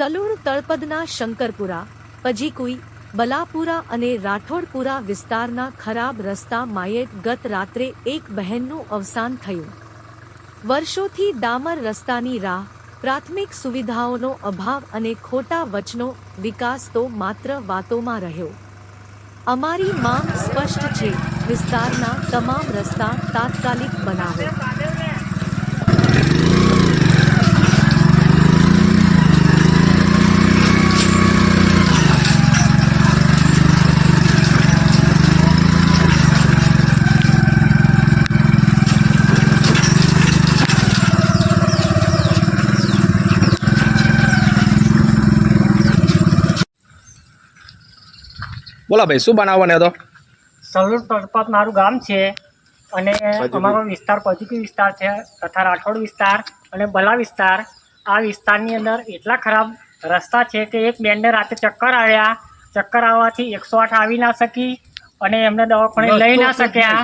સલુણ તળપદના શંકરપુરા, પજીકુઈ, બલાપુરા અને રાઠોડપુરા વિસ્તારના ખરાબ રસ્તા માયેટ ગત રાત્રે એક બહેનનું અવસાન થયું. વર્ષોથી ડામર રસ્તાની રાહ, પ્રાથમિક સુવિધાઓનો અભાવ અને ખોટા વચનો વિકાસ તો માત્ર વાતોમાં રહ્યો. અમારી માંગ સ્પષ્ટ છે, વિસ્તારના તમામ રસ્તા તાત્કાલિક બનાવો. બોલા ભાઈ શું બનાવવાનો હતો? સલુર તળપત મારું ગામ છે અને અમારો વિસ્તાર પજુકી વિસ્તાર છે તથા રાઠોડ વિસ્તાર અને બલા વિસ્તાર. આ વિસ્તારની અંદર એટલા ખરાબ રસ્તા છે કે એક બેનને રાતે ચક્કર આવ્યા. ચક્કર આવવાથી એકસો આઠ આવી ના શકી અને એમને દવાખાને લઈ ના શક્યા.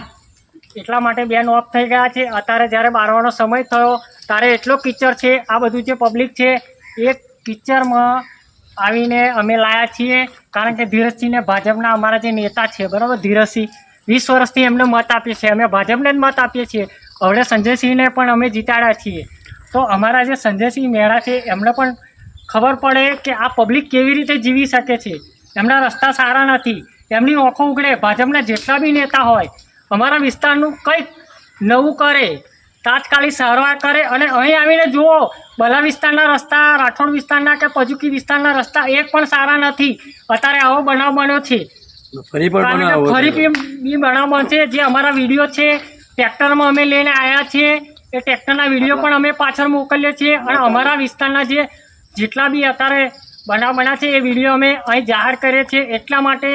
એટલા માટે બેન ઓફ થઈ ગયા છે. અત્યારે જ્યારે બારવાનો સમય થયો ત્યારે એટલો કિચર છે આ બધું જે પબ્લિક છે એ કિચડમાં આવીને અમે લાયા છીએ, કારણ કે ધીરજસિંહને ભાજપના અમારા જે નેતા છે, બરાબર? ધીરજસિંહ. વીસ વર્ષથી એમને મત આપીએ છીએ. અમે ભાજપને જ મત આપીએ છીએ. હવે સંજયસિંહને પણ અમે જીતાડ્યા છીએ. તો અમારા જે સંજયસિંહ મેળા છે, એમને પણ ખબર પડે કે આ પબ્લિક કેવી રીતે જીવી શકે છે. એમના રસ્તા સારા નથી. એમની ઓખો ઉગડે ભાજપના જેટલા બી નેતા હોય, અમારા વિસ્તારનું કંઈક નવું કરે. તાત્કાલિક સારવાર કરે અને અહીં આવીને જુઓ બલા વિસ્તારના રસ્તા રાઠોડ વિસ્તારના કે પજુકી વિસ્તારના રસ્તા એક પણ સારા નથી. અત્યારે આવો બનાવ બન્યો છે. ફરી બી બનાવ બનશે જે અમારા વીડિયો છે ટ્રેક્ટરમાં અમે લઈને આવ્યા છીએ. એ ટ્રેક્ટરના વીડિયો પણ અમે પાછળ મોકલીએ છીએ. અને અમારા વિસ્તારના જે જેટલા બી અત્યારે બનાવ બન્યા છે એ વીડિયો અમે અહીં જાહેર કરીએ છીએ. એટલા માટે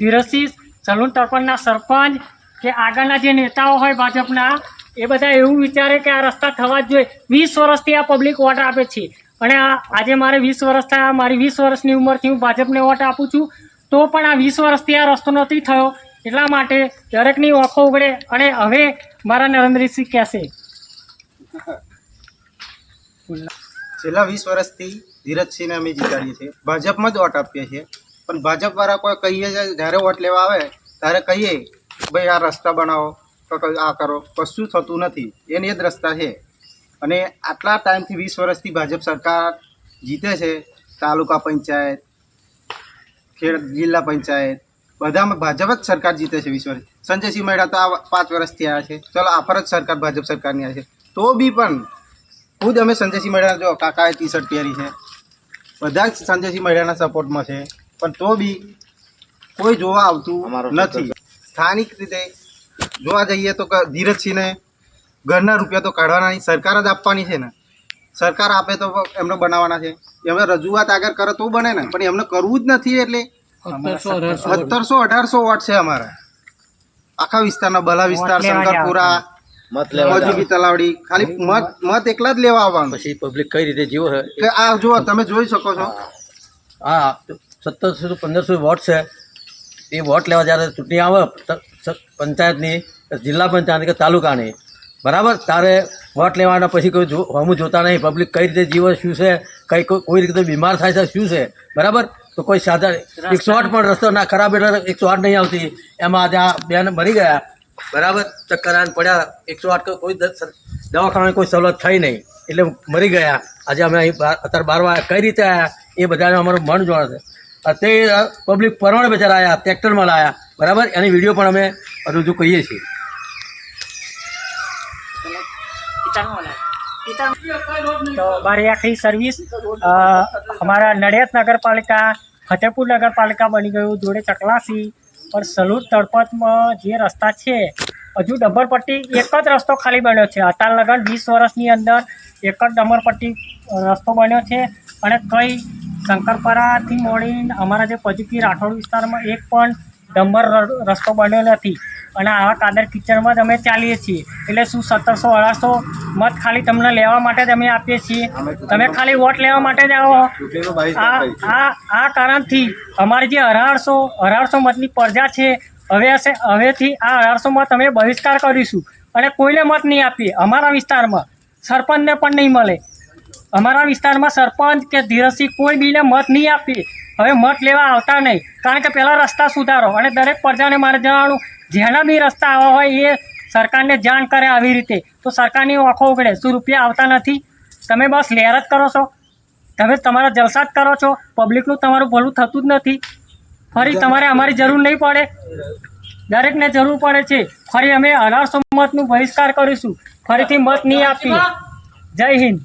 ધીરજસિંહ સલૂન તર્પણના સરપંચ કે આગળના જે નેતાઓ હોય ભાજપના એ બધા એવું વિચારે કે આ રસ્તા થવા જ જોઈએ. વીસ વર્ષથી આ પબ્લિક વોટ આપે છે. અને આ આજે મારે વીસ વર્ષ થયા, મારી વીસ વર્ષની ઉંમરથી હું ભાજપને વોટ આપું છું. તો પણ આ વીસ વર્ષથી આ રસ્તો નથી થયો. એટલા માટે દરેકની ઓખો ઉગડે અને હવે મારા નરેન્દ્રસિંહ કહેશે. છેલ્લા વીસ વર્ષથી ધીરજસિંહને અમે જીતાડીએ છીએ. ભાજપમાં જ વોટ આપીએ છીએ. પણ ભાજપવાળા કોઈ કહીએ છે, જ્યારે વોટ લેવા આવે, ત્યારે કહીએ, ભાઈ આ રસ્તા બનાવો. આ કરો કશું થતું નથી. એને જ રસ્તા છે. અને આટલા ટાઈમથી વીસ વર્ષથી ભાજપ સરકાર જીતે છે. તાલુકા પંચાયત ખેડ જિલ્લા પંચાયત બધામાં ભાજપ જ સરકાર જીતે છે વીસ વર્ષ સંજયસિંહ મહેડા તો આ પાંચ વર્ષથી આવ્યા છે. ચલો આ જ સરકાર ભાજપ સરકારની આવી છે. તો બી પણ ખુદ અમે સંજયસિંહ મહેડા જો કાકાએ ટી શર્ટ પહેરી છે. બધા જ સંજયસિંહ મહેડાના સપોર્ટમાં છે. પણ તો બી કોઈ જોવા આવતું નથી. સ્થાનિક રીતે જોવા જઈએ તો ક- ધીરજસિંહને ઘરના રૂપિયા તો કાઢવાના નહીં સરકાર જ આપવાની છે ને. સરકાર આપે તો એમને બનાવવાના છે. એમને રજૂઆત આગળ કરે તો બને ને પણ એમને કરવું જ નથી એટલે સત્તરસો અઢારસો વોટ છે અમારા. આખા વિસ્તારના બલા વિસ્તાર શંકરપુરા તલાવડી ખાલી મત મત એકલા જ લેવા આવવાનું. પછી પબ્લિક કઈ રીતે જીવો છે? કે આ જુઓ તમે જોઈ શકો છો. હા સત્તરસો પંદરસો વોટ છે. એ વોટ લેવા જ્યારે ચૂંટણી આવે પંચાયતની જિલ્લા પંચાયતની કે તાલુકાની. બરાબર? તારે વોટ લેવાના પછી કોઈ હમું જોતા નહીં. પબ્લિક કઈ રીતે જીવે શું છે? કઈ કોઈ કોઈ રીતે બીમાર થાય છે શું છે? બરાબર? તો કોઈ સાધન એકસો આઠ પણ રસ્તો ના ખરાબ એટલે એકસો આઠ નહીં આવતી. એમાં આજે આ બેન મરી ગયા. બરાબર? ચક્કર આને પડ્યા. એકસો આઠ કોઈ દવાખાનાની કોઈ સવલત થઈ નહીં. એટલે મરી ગયા. આજે અમે અહીં અત્યારે બાર આવ્યા કઈ રીતે આવ્યા એ બધાને અમારું મન જોડે છે. તે પબ્લિક પરમાણે બચારા આવ્યા ટ્રેક્ટરમાં લાયા. બરાબર? એની વીડિયો પણ અમે રજૂ કહીએ છીએ. તો મારી આખી સર્વિસ અમારા નડિયાદ નગરપાલિકા ફતેપુર નગરપાલિકા બની ગયું જોડે ચકલાસી પણ સલુર તળપતમાં જે રસ્તા છે હજુ ડમરપટ્ટી એક જ રસ્તો ખાલી બન્યો છે. અત્યાર લગન વીસ વર્ષની અંદર એક જ અ, રસ્તો બન્યો છે. અને કઈ શંકરપરાથી મોડીને અમારા જે પજુકી રાઠોડ વિસ્તારમાં એક પણ ડંબર રસ્તો બન્યો નથી. અને આવા કાદર કિચનમાં જ અમે ચાલીએ છીએ. એટલે શું સત્તરસો અઢારસો મત ખાલી તમને લેવા માટે જ અમે આપીએ છીએ. તમે ખાલી વોટ લેવા માટે જ આવો. આ આ કારણથી અમારી જે અઢારસો અઢારસો મતની પ્રજા છે હવે હશે હવેથી આ અઢારસો મત અમે બહિષ્કાર કરીશું. અને કોઈને મત નહીં આપીએ અમારા વિસ્તારમાં. સરપંચને પણ નહીં મળે. અમારા વિસ્તારમાં સરપંચ કે ધીરજસિંહ કોઈ બીને મત નહીં આપી હવે મત લેવા આવતા નહીં. કારણ કે પહેલાં રસ્તા સુધારો અને દરેક પ્રજાને મારે જણાવવાનું, જેના બી રસ્તા આવા હોય એ સરકારને જાણ કરે આવી રીતે. તો સરકારની આંખો ઉગડે. શું રૂપિયા આવતા નથી? તમે બસ લહેર જ કરો છો. તમે તમારા જલસા જ કરો છો. પબ્લિકનું તમારું ભલું થતું જ નથી. ફરી તમારે અમારી જરૂર નહીં પડે. દરેકને જરૂર પડે છે. ફરી અમે અઢારસો મતનું બહિષ્કાર કરીશું. ફરીથી મત નહીં આપીએ. જય હિન્દ.